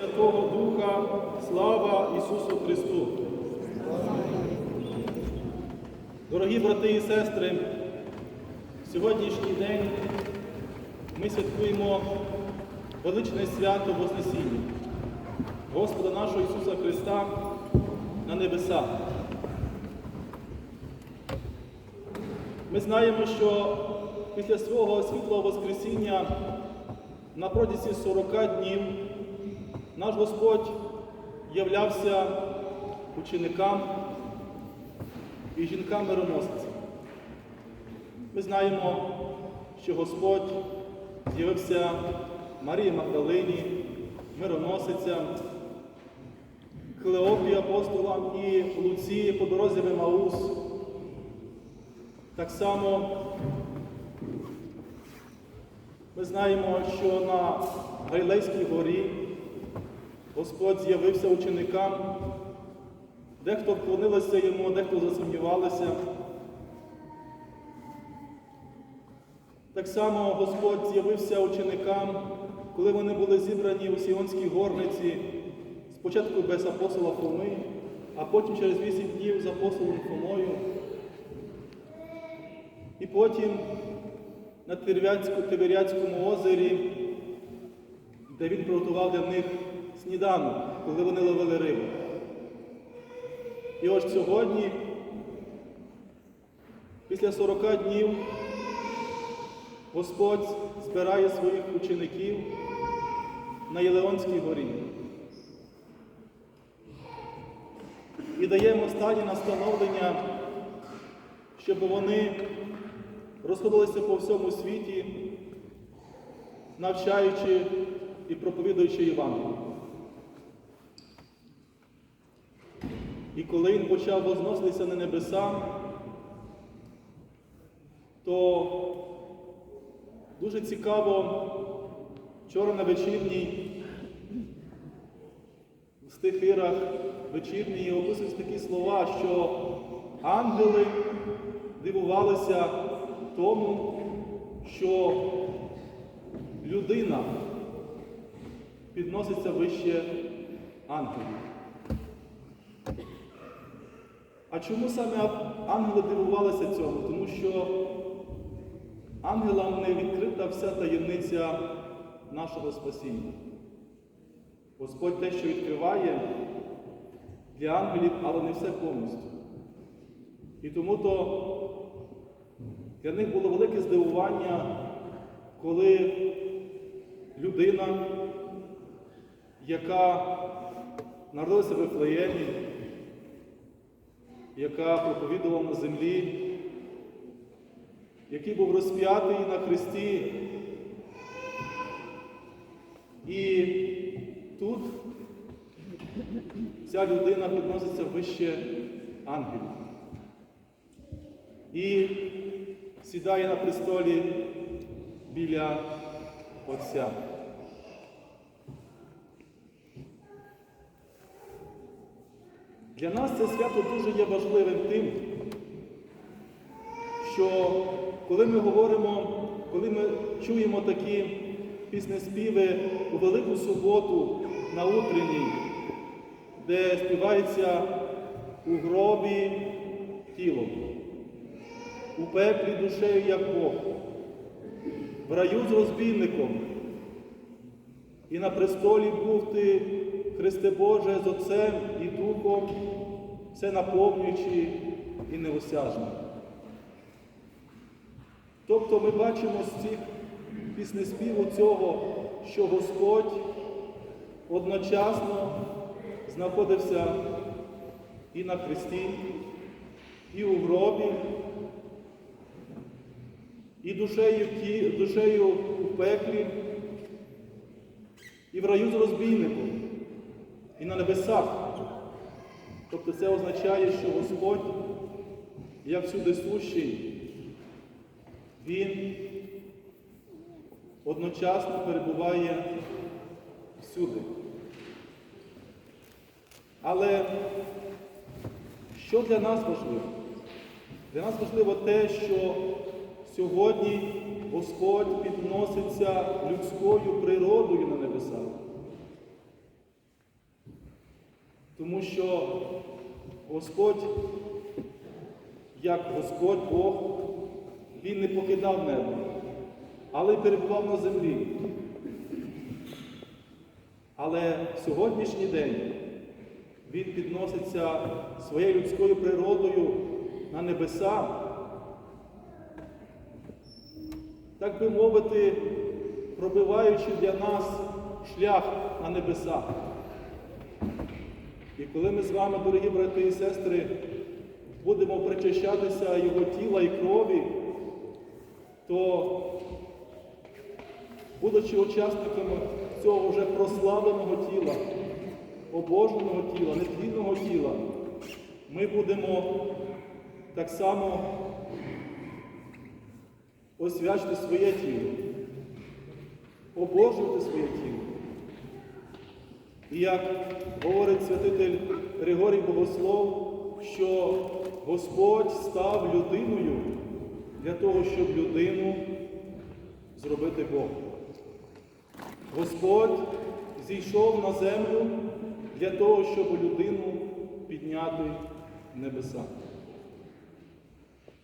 Святого Духа, слава Ісусу Христу! Дорогі брати і сестри, в сьогоднішній день ми святкуємо величне свято Вознесіння Господа нашого Ісуса Христа на небесах. Ми знаємо, що після свого світлого Воскресіння на протязі 40 днів наш Господь являвся ученикам і жінкам мироносцям. Ми знаємо, що Господь з'явився Марії Магдалині, мироносицям, Клеопі апостолам і Луції по дорозі в. Так само ми знаємо, що на Галілейській горі Господь з'явився ученикам, дехто вклонилися йому, дехто засумнівалися. Так само Господь з'явився ученикам, коли вони були зібрані у Сіонській горниці, спочатку без апостола Фоми, а потім через вісім днів з апостолом Фомою. І потім на Тиверяцькому озері, де він приготував для них сніданок, коли вони ловили рибу. І ось сьогодні, після 40 днів, Господь збирає своїх учеників на Єлеонській горі і дає їм останні настановлення, щоб вони розходилися по всьому світі, навчаючи і проповідуючи Євангелію. І коли він почав возноситися на небеса, то дуже цікаво вчора на вечірній в стихирах вечірньої описують такі слова, що ангели дивувалися тому, що людина підноситься вище ангелів. А чому саме ангели дивувалися цьому? Тому що ангелам не відкрита вся таємниця нашого спасіння. Господь те, що відкриває для ангелів, але не все повністю. І тому то для них було велике здивування, коли людина, яка народилася в Вифлеємі, яка проповідувала на землі, який був розп'ятий на Христі. І тут ця людина підноситься вище ангелів і сідає на престолі біля Отця. Для нас це свято дуже є важливим тим, що коли ми говоримо, коли ми чуємо такі піснеспіви у Велику суботу на утренній, де співається у гробі тілом, у пеплі душею, як Бог, в раю з розбійником, і на престолі був ти, Христе Боже, з Отцем і Духом, все наповнюючи і неосяжно. Тобто ми бачимо з цих піснеспіву цього, що Господь одночасно знаходився і на Христі, і у гробі, і душею, душею у пеклі, і в раю з розбійником, і на небесах. Тобто це означає, що Господь, як всюди сущий, Він одночасно перебуває всюди. Але що для нас важливо? Для нас важливо те, що сьогодні Господь підноситься людською природою на небесах. Тому що Господь, як Господь Бог, Він не покидав небо, але й перебував на землі. Але в сьогоднішній день Він підноситься своєю людською природою на небеса, так би мовити, пробиваючи для нас шлях на небеса. І коли ми з вами, дорогі брати і сестри, будемо причащатися Його тіла і крові, то, будучи учасниками цього вже прославленого тіла, обоженого тіла, нетлінного тіла, ми будемо так само освячити своє тіло, обожувати своє тіло. І як говорить святитель Григорій Богослов, що Господь став людиною для того, щоб людину зробити Богом. Господь зійшов на землю для того, щоб людину підняти в небеса.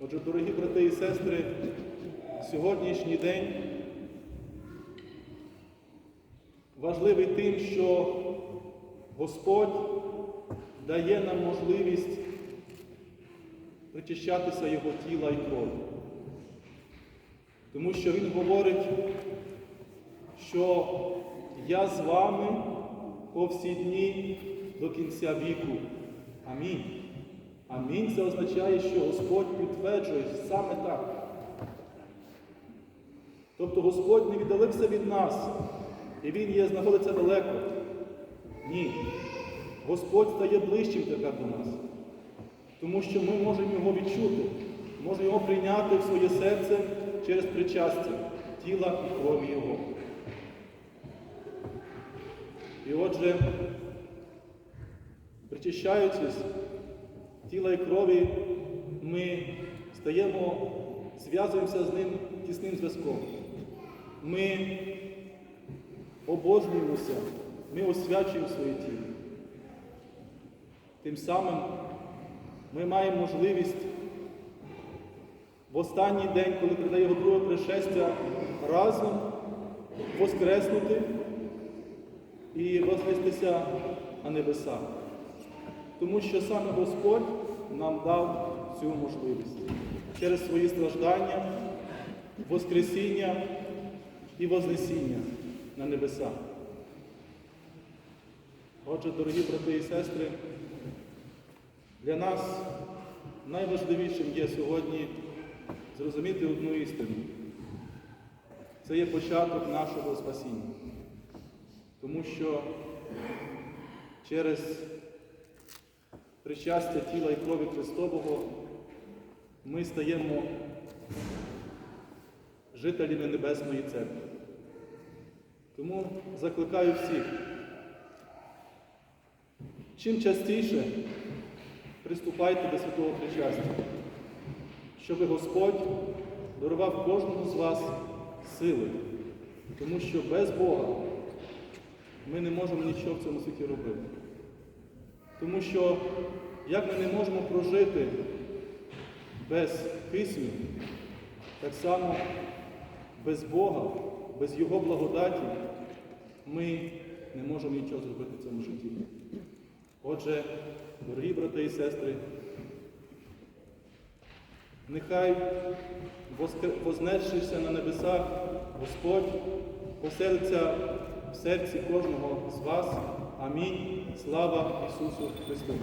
Отже, дорогі брати і сестри, сьогоднішній день важливий тим, що Господь дає нам можливість причащатися Його тіла і крові. Тому що Він говорить, що я з вами по всі дні до кінця віку. Амінь. Амінь це означає, що Господь підтверджує саме так. Тобто Господь не віддалився від нас, і Він є, знаходиться далеко. Ні. Господь стає ближчим тепер до нас. Тому що ми можемо його відчути, можемо його прийняти в своє серце через причастя тіла і крові Його. І отже, причащаючись тіла і крові, ми стаємо, зв'язуємося з ним тісним зв'язком. Ми обожнюємося, ми освячуємо своє тіло. Тим самим ми маємо можливість в останній день, коли прийде його друге пришестя, разом воскреснути і вознестися на небеса. Тому що саме Господь нам дав цю можливість через свої страждання, Воскресіння і Вознесіння на небеса. Отже, дорогі брати і сестри, для нас найважливішим є сьогодні зрозуміти одну істину. Це є початок нашого спасіння. Тому що через причастя тіла і крові Христового ми стаємо жителями Небесної Церкви. Тому закликаю всіх, чим частіше приступайте до святого причастя, щоб Господь дарував кожному з вас сили, тому що без Бога ми не можемо нічого в цьому світі робити. Тому що як ми не можемо прожити без кисню, так само без Бога, без Його благодаті ми не можемо нічого зробити в цьому житті. Отже, дорогі брати і сестри, нехай вознесшися на небесах Господь поселиться в серці кожного з вас. Амінь. Слава Ісусу Христу!